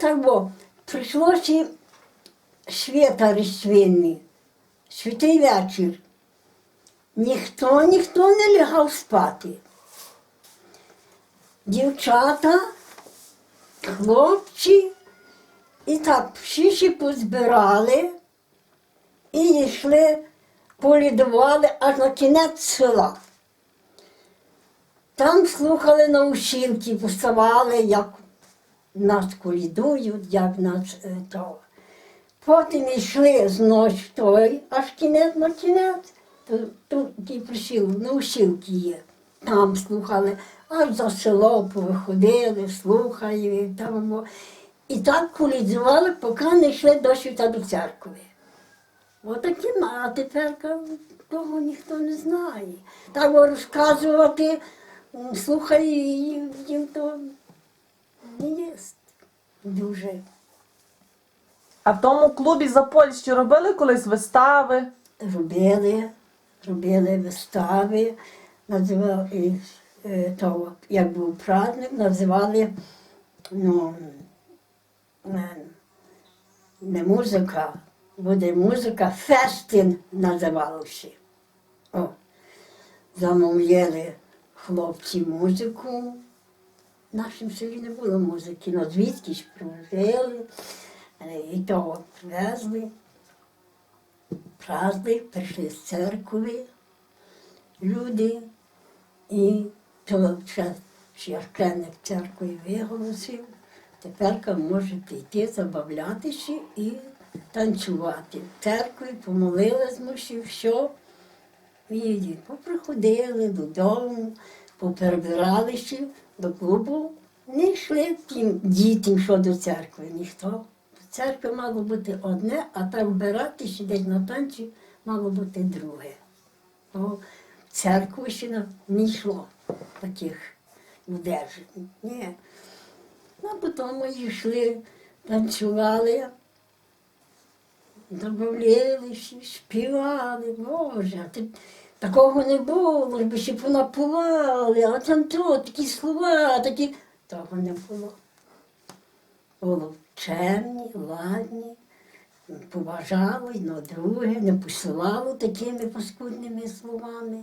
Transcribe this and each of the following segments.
Так бо прийшлося свята різдвяні, святий вечір. Ніхто, ніхто не лягав спати. Дівчата, хлопці, і так всі позбирали і йшли, полідували аж на кінець села. Там слухали наушівки, поставали, як нас колідують, як нас е, то. Потім йшли знов той, аж кінець на кінець. Тут такий присіл, наушівки є. Там слухали, аж за село повиходили, слухали. Там, і так колідували, поки не йшли до світа до церкви. Отакі, а тепер того ніхто не знає. Так розказувати, слухай, їм, то є дуже. А в тому клубі за Польщі робили колись вистави? Робили, робили вистави, називали, е, то, як був праздник, називали ну, не, музика, буде музика, фестин називався. О, замовляли хлопці музику. В нашому селі не було музики, але звідки ж привезли, е, і того привезли праздник, прийшли з церкви люди, і то ще священник церкви виголосив, тепер можете йти забавлятися і танцювати. В церкві помолились ще все. І поприходили додому, поперебиралися до клубу. Не йшли тим дітям, що до церкви, ніхто. До церкви мало бути одне, а так вбиратися десь на танці мало бути друге. Бо церкву ще не- йшло таких людей. Ні. Ну, потім ми йшли, танцювали, Добавлялися, співали, Боже, такого не було, би ще понапували, а там то, такі слова, такі. Того не було. Було чемні, ладні, поважали одно друге, не посилало такими паскудними словами.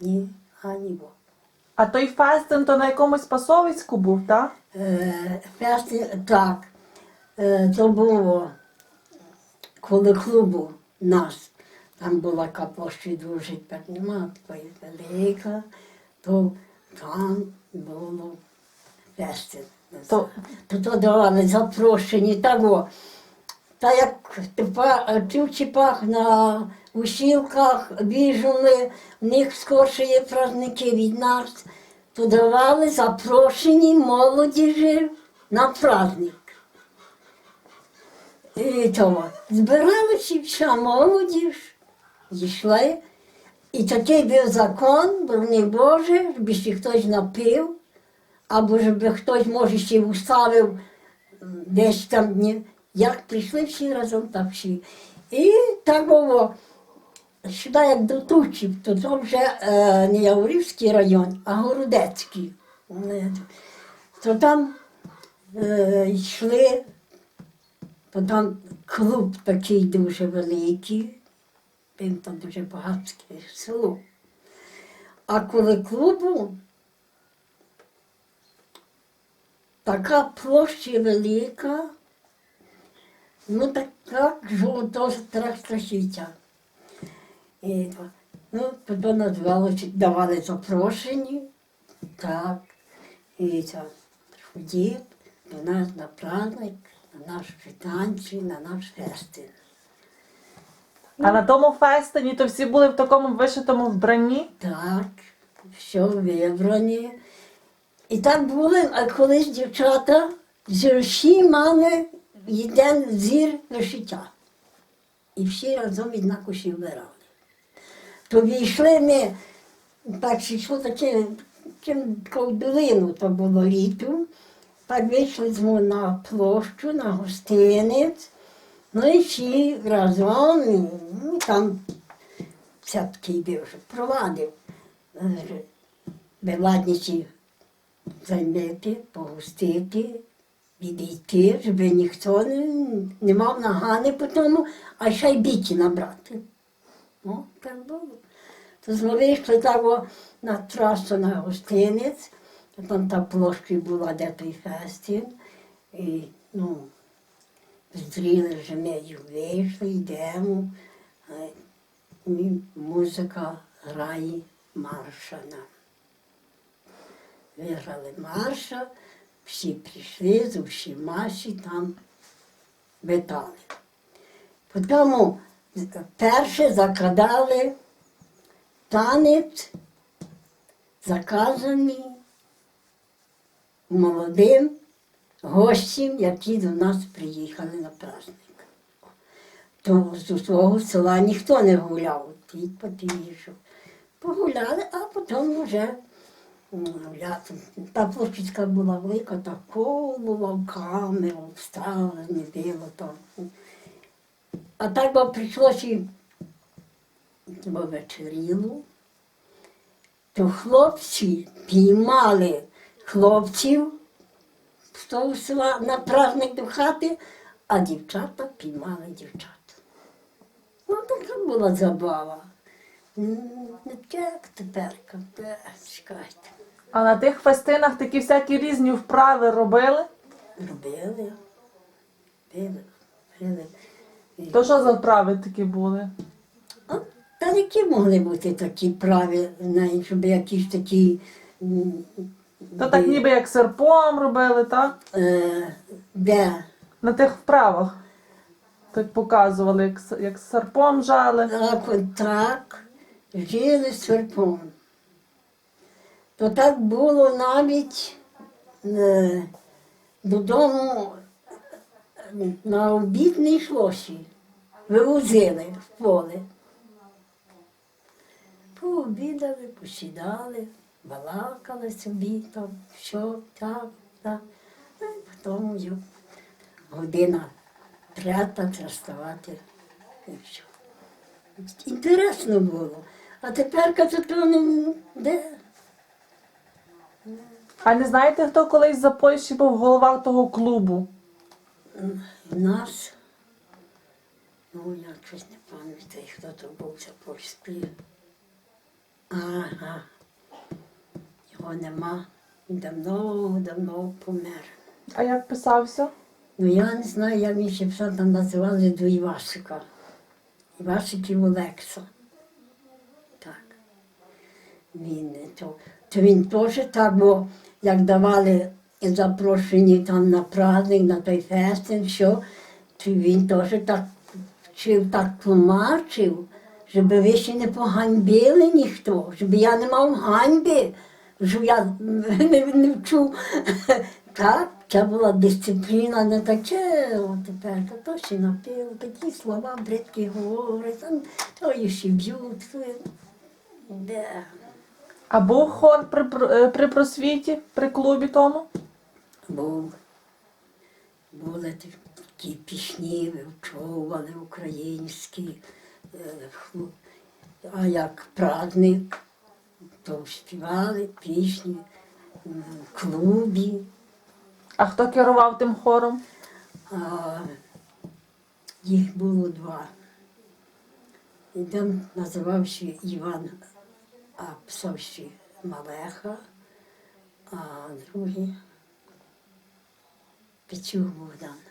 Ні, ані Бог. А той фестин то на якомусь пасовиську був, так? Е, Фести, так, е, то було коли клубу нас, там була така площа дуже тепер нема, такої велика, то там було фести. То- То, то давали запрошені того. Та як тепер півчіпах на усілках біжали, в них скорше є праздники від нас, то давали запрошені молодіжі на праздник. І того. Збиралися вся молодіж, йшли. І такий був закон, борони Боже, щоб хтось напив, або щоб хтось, може, ще уставив десь там. Ні. Як прийшли всі разом, так всі. І так було. Сюди як до Тучів, то це вже е, не Яворівський район, а Городецький. То там е, йшли, то там клуб такий дуже великий, він там дуже багатське село. А коли клубу, така площа велика, ну так, так жовто страхіття. І, ну, тоді назвалося, давали запрошені, так, і це, ходіть до нас на праздник, на наші танці, на наш фестин. А на тому фестині то всі були в такому вишитому вбранні. Так, все вибрані. І так були, а колись дівчата з всі мали один зір вишиття. І всі разом однаково ще вбирали. То війшли ми, так йшло таке, чим таку долину то було літо. Так вийшли на площу, на гостинець. Ну і всі разом, ну, там все-таки вже провадив. Е, Виладничі займити, погостити, відійти, щоб ніхто не, не мав нагани по тому, а ще й біті набрати. О, так було. То вийшли так на трасу на гостинець, там та площа була, де той фестин. І, ну, зустріли вже ми вийшли, йдемо. е, Музика грає марша нам. Виграли марша, всі прийшли з усімаші там витали. Потім перше закладали танець, заказаний молодим гостям, які до нас приїхали на праздник. То з свого села ніхто не гуляв, тільки потішов. Погуляли, а потім вже гуляти. Та площадка була велика, та коло вставили, не було там. А так би прийшлося, бо вечеріло, то хлопці піймали хлопців з того села на праздник до хати, а дівчата піймали дівчат. Ну, така була забава. Не як тепер, чекайте. А на тих фестинах такі всякі різні вправи робили? Робили, робили, робили. То що за вправи такі були? А, Та які могли бути такі праві, знаєш, щоб якісь такі. То так ніби як серпом робили, так? е, де На тих вправах. Так показували, як, с- як серпом жали. так, от так жили серпом. То так було навіть е, додому е, на обід не йшлося. Вивозили в поле. Пообідали, посідали, балакали собі там, що так, так. Ну, потім вже година треба вставати. І все. Інтересно було. А тепер то не де? А не знаєте, хто колись за Польщі був голова того клубу? Нас, ну я щось не пам'ятаю, хто то був за польський. Ага. Його нема. Він давно-давно помер. А як писався? Ну я не знаю, як він ще все там називали до Івасика. Івасиків Олекса. Так. Він то. То він теж так, бо як давали запрошені там на праздник, на той фестин, що, то він теж так вчив, так тлумачив, щоб ви ще не поганьбили ніхто, щоб я не мав ганьби, щоб я не, не вчу. Так, це була дисципліна, не таке, от тепер, то ще напив, такі слова бридкі говорять, то і ще б'ють, де. А був хор при, е, при просвіті, при клубі тому? Був. Були такі пісні, вивчовували українські, е, а як праздник, то співали пісні в клубі. А хто керував тим хором? А, їх було два. Один називався Іван, а писався Малеха, а другий Петюк Богдан.